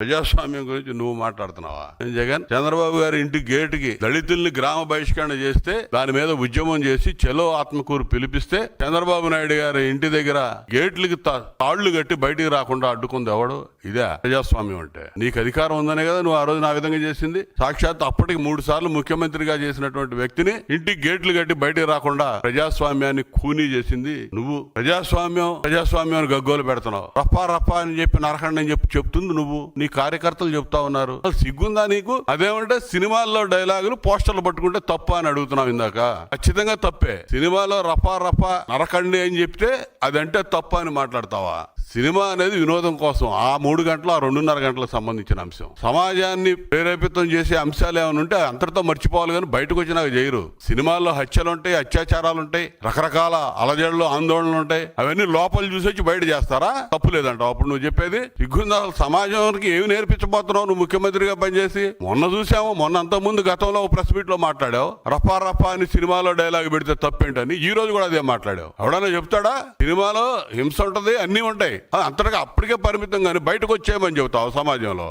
ప్రజాస్వామ్యం గురించి నువ్వు మాట్లాడుతున్నావా? నేను జగన్? చంద్రబాబు గారి ఇంటి గేటుకి దళితుల్ని గ్రామ బహిష్కరణ చేస్తే దాని మీద ఉద్యమం చేసి చలో ఆత్మకూరు పిలిపిస్తే చంద్రబాబు నాయుడు గారి ఇంటి దగ్గర గేట్లకి తా- తాళ్ళు కట్టి బయటికి రాకుండా అడ్డుకుంది ఎవడు? ఇదే ప్రజాస్వామ్యం అంటే. నీకు అధికారం ఉందనే కదా నువ్వు ఆ రోజు నా విధంగా చేసింది. సాక్షాత్ అప్పటికి మూడు సార్లు ముఖ్యమంత్రిగా చేసినటువంటి వ్యక్తిని ఇంటి గేట్లు కట్టి బయటికి రాకుండా ప్రజాస్వామ్యాన్ని కూనీ చేసింది నువ్వు. ప్రజాస్వామ్యం ప్రజాస్వామ్యాన్ని గగ్గోలు పెడుతున్నావు. రఫా రఫా అని చెప్పి నరకండి అని చెప్పి చెప్తుంది నువ్వు. నీ కార్యకర్తలు చెప్తా ఉన్నారు. సిగ్గుందా నీకు? అదేమంటే సినిమాల్లో డైలాగులు పోస్టర్లు పట్టుకుంటే తప్ప అని అడుగుతున్నావు ఇందాక. ఖచ్చితంగా తప్పే. సినిమాలో రఫా రఫా నరకండి అని చెప్తే అదంటే తప్ప అని మాట్లాడతావా? సినిమా అనేది వినోదం కోసం ఆ మూడు గంటలు ఆ రెండున్నర గంటలకు సంబంధించిన అంశం. సమాజాన్ని ప్రేరేపితం చేసే అంశాలు ఏమైనా ఉంటే అంతటితో మర్చిపోవాలి కానీ బయటకు వచ్చినాక చేయరు. సినిమాల్లో హత్యలు ఉంటాయి అత్యాచారాలు ఉంటాయి రకరకాల అలజడులు ఆందోళనలు ఉంటాయి అవన్నీ లోపల చూసి వచ్చి బయట చేస్తారా? తప్పు లేదంటావు. అప్పుడు నువ్వు చెప్పేది సిగ్గుందా? సమాజానికి ఏమి నేర్పించబోతున్నావు? నువ్వు ముఖ్యమంత్రిగా పనిచేసి మొన్న చూసాము మొన్న అంత ముందు గతంలో ఒక ప్రెస్ మీట్లో మాట్లాడావు. రఫా రఫా అని సినిమాలో డైలాగ్ పెడితే తప్పేంటని ఈ రోజు కూడా అదే మాట్లాడావు. ఎవడన్నా చెప్తాడా? సినిమాలో హింస ఉంటది అన్నీ ఉంటాయి. అంతటగా అప్పటికే పరిమితం కానీ బయటకు వచ్చేయమని చెబుతావు సమాజంలో?